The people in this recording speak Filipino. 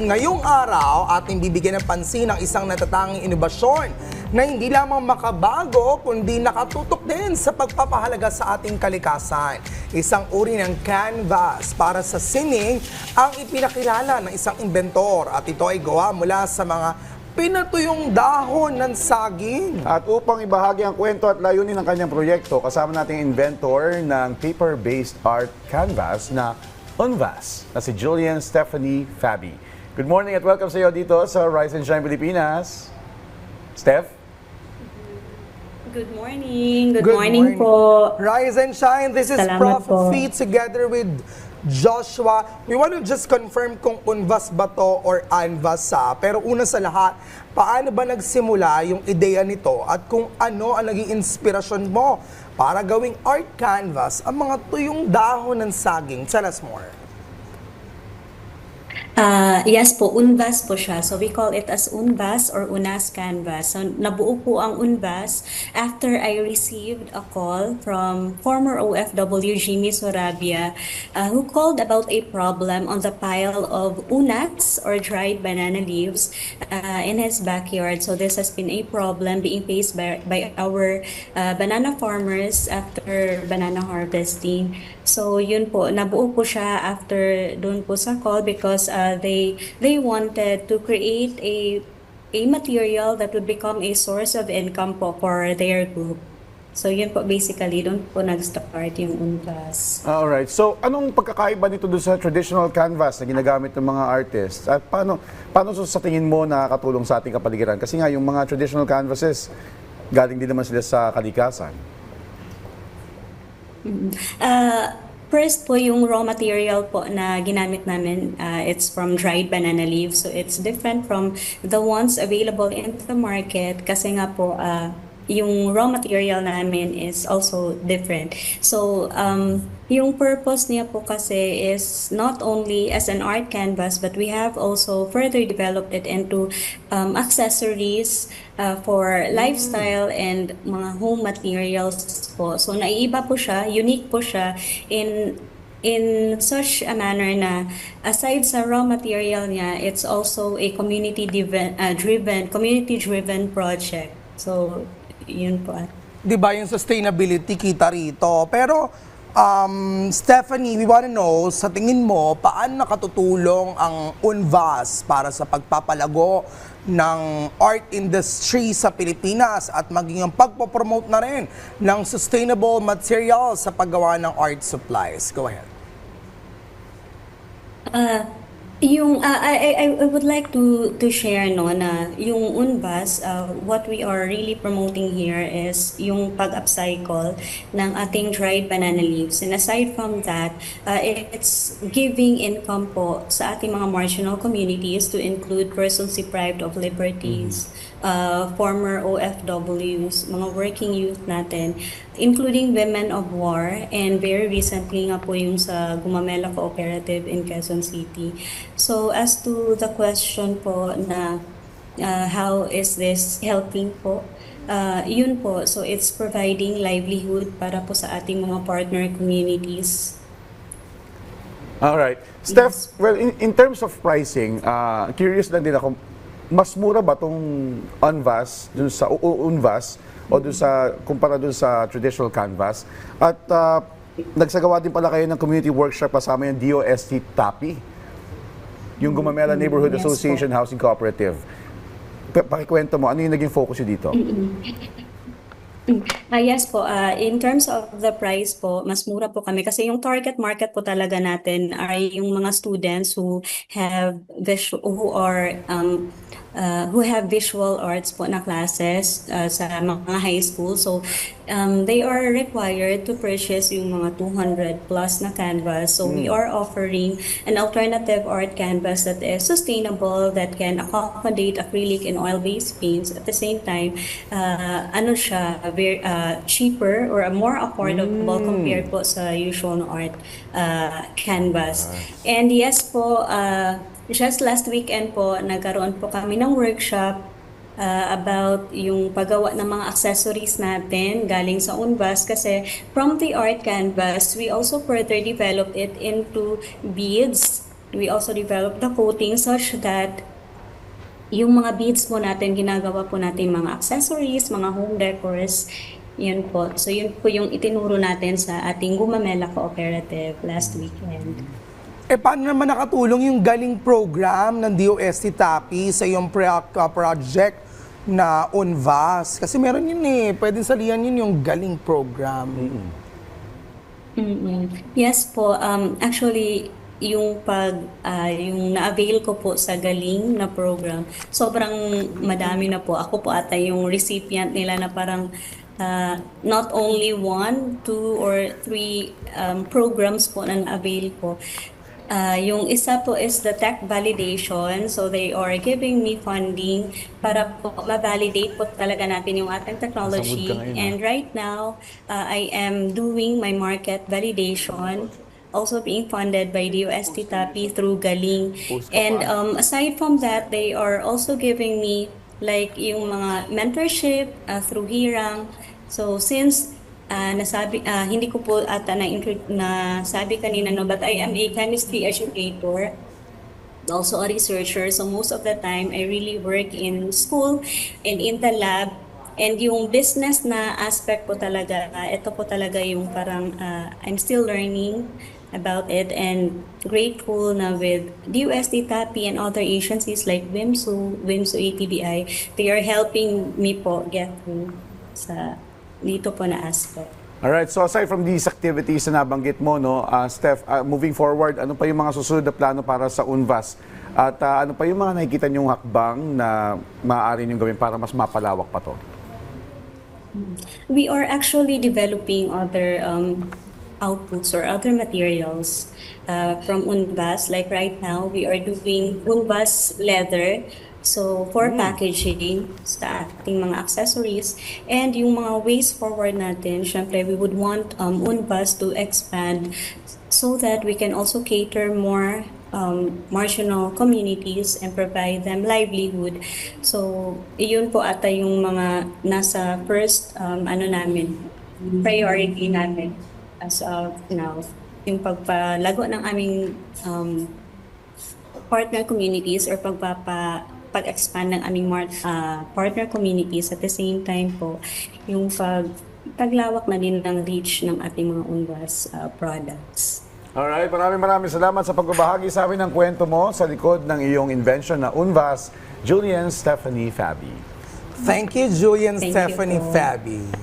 ngayong araw ating bibigyan ng pansin ang isang natatanging inobasyon na hindi lamang makabago kundi nakatutok din sa pagpapahalaga sa ating kalikasan. Isang uri ng canvas para sa sining ang ipinakilala ng isang inventor at ito ay gawa mula sa mga pinatuyong dahon ng saging. At upang ibahagi ang kwento at layunin ng kanyang proyekto, kasama nating inventor ng paper-based art canvas na Unvas, na si Julian Stephanie Fabi. Good morning at welcome sa iyo dito sa Rise and Shine Pilipinas. Steph? Good morning. Good, morning, po. Rise and shine. This is Salamat Prof. po. Fee together with Joshua. We want to just confirm kung unvas ba to or anvas sa. Pero una sa lahat, paano ba nagsimula yung ideya nito at kung ano ang naging inspirasyon mo para gawing art canvas ang mga tuyong dahon ng saging? Tell us more. Ah, yes po, UNVAS po siya. So we call it as UNVAS or UNAS Canvas. So nabuo po ang UNVAS after I received a call from former OFW Jimmy Sorabia uh, who called about a problem on the pile of unas or dried banana leaves uh, in his backyard. So this has been a problem being faced by, by our uh, banana farmers after banana harvesting. So yun po, nabuo po siya after doon po sa call because uh, they they wanted to create a a material that would become a source of income po for their group. So yun po basically doon po nag-start yung UNVAS. Alright, so anong pagkakaiba nito doon sa traditional canvas na ginagamit ng mga artists? At paano, paano so sa tingin mo nakakatulong sa ating kapaligiran? Kasi nga yung mga traditional canvases, galing din naman sila sa kalikasan. Uh, first po yung raw material po na ginamit namin, uh, it's from dried banana leaves. So it's different from the ones available in the market kasi nga po uh, yung raw material namin is also different. So um, yung purpose niya po kasi is not only as an art canvas but we have also further developed it into um, accessories uh, for lifestyle and mga home materials po. So naiiba po siya, unique po siya in in such a manner na aside sa raw material niya, it's also a community driven, uh, driven community driven project. So yun po. Di ba yung sustainability kita rito? Pero um, Stephanie, we want to know, sa tingin mo, paano nakatutulong ang UNVAS para sa pagpapalago ng art industry sa Pilipinas at maging ang pagpopromote na rin ng sustainable materials sa paggawa ng art supplies? Go ahead. Uh, yung uh, I, I would like to to share no na yung Unbas uh, what we are really promoting here is yung pag-upcycle ng ating dried banana leaves. And aside from that uh, it's giving income po sa ating mga marginal communities to include persons deprived of liberties uh, former OFWs mga working youth natin including women of war and very recently nga po yung sa Gumamela Cooperative in Quezon City. So as to the question po na uh, how is this helping po? Uh, yun po, so it's providing livelihood para po sa ating mga partner communities. Alright. Steph, well, in, in terms of pricing, uh, curious lang din ako, mas mura ba tong Unvas dun sa Unvas o dun sa kumpara dun sa traditional canvas? At uh, nagsagawa din pala kayo ng community workshop kasama yung DOST TAPI, yung Gumamela Neighborhood Yes po. Association Housing Cooperative. Pa- Pakikwento mo, ano yung naging focus dito? Ah, yes po. Ah, in terms of the price po, mas mura po kami kasi yung target market po talaga natin ay yung mga students who have visual, who are um, uh, who have visual arts po na classes uh, sa mga high school. So um, they are required to purchase yung mga 200 plus na canvas. So we are offering an alternative art canvas that is sustainable, that can accommodate acrylic and oil-based paints. At the same time, uh, ano siya, very uh, cheaper or more affordable compared po sa usual art uh, canvas. And yes po, uh, just last weekend po, nagkaroon po kami ng workshop uh, about yung paggawa ng mga accessories natin galing sa Unvas kasi from the art canvas, we also further developed it into beads we also develop the coating such that yung mga beads po natin, ginagawa po natin mga accessories, mga home decors, yun po. So yun po yung itinuro natin sa ating Gumamela Cooperative last weekend. Eh, paano naman nakatulong yung galing program ng DOST TAPI sa iyong uh, project na UNVAS? Kasi meron yun eh, pwedeng salihan yun yung galing program. Mm-mm. Yes po, um, actually, yung pag, ah, yung na-avail ko po sa Galing na program, sobrang madami na po. Ako po ata yung recipient nila na parang ah, not only one, two, or three um, programs po na na-avail ko. Ah, yung isa po is the tech validation. So they are giving me funding para po ma-validate po talaga natin yung ating technology. Ngayon, ah. And right now, uh, I am doing my market validation, also being funded by DOST TAPI through Galing. And um, aside from that, they are also giving me like yung mga mentorship uh, through Hirang. So since uh, nasabi, uh, hindi ko po ata na, na sabi kanina, no, but I am a chemistry educator also a researcher. So most of the time, I really work in school and in the lab. And yung business na aspect po talaga, ito po talaga yung parang uh, I'm still learning about it and grateful na with DUSD TAPI and other agencies like WIMSU, WIMSU ATBI, they are helping me po get through sa dito po na aspect. Alright, so aside from these activities na nabanggit mo, no, uh, Steph, uh, moving forward, ano pa yung mga susunod na plano para sa UNVAS? At uh, ano pa yung mga nakikita niyong hakbang na maaari niyong gawin para mas mapalawak pa to? We are actually developing other um, outputs or other materials uh, from Unbas. Like right now, we are doing Unbas leather. So, for packaging sa ating mga accessories and yung mga ways forward natin, syempre we would want um, Unbas to expand so that we can also cater more um, marginal communities and provide them livelihood. So, iyon po ata yung mga nasa first um, ano namin, priority namin as of now. Yung pagpalago ng aming um, partner communities or pagpapa pag-expand ng aming mar- ah, partner communities at the same time po yung pag paglawak na din ng reach ng ating mga UNWAS ah, products. Alright, maraming maraming salamat sa pagbabahagi sa amin ng kwento mo sa likod ng iyong invention na UNVAS, Julian Stephanie Fabi. Thank you, Julian Thank you Stephanie po. Fabi.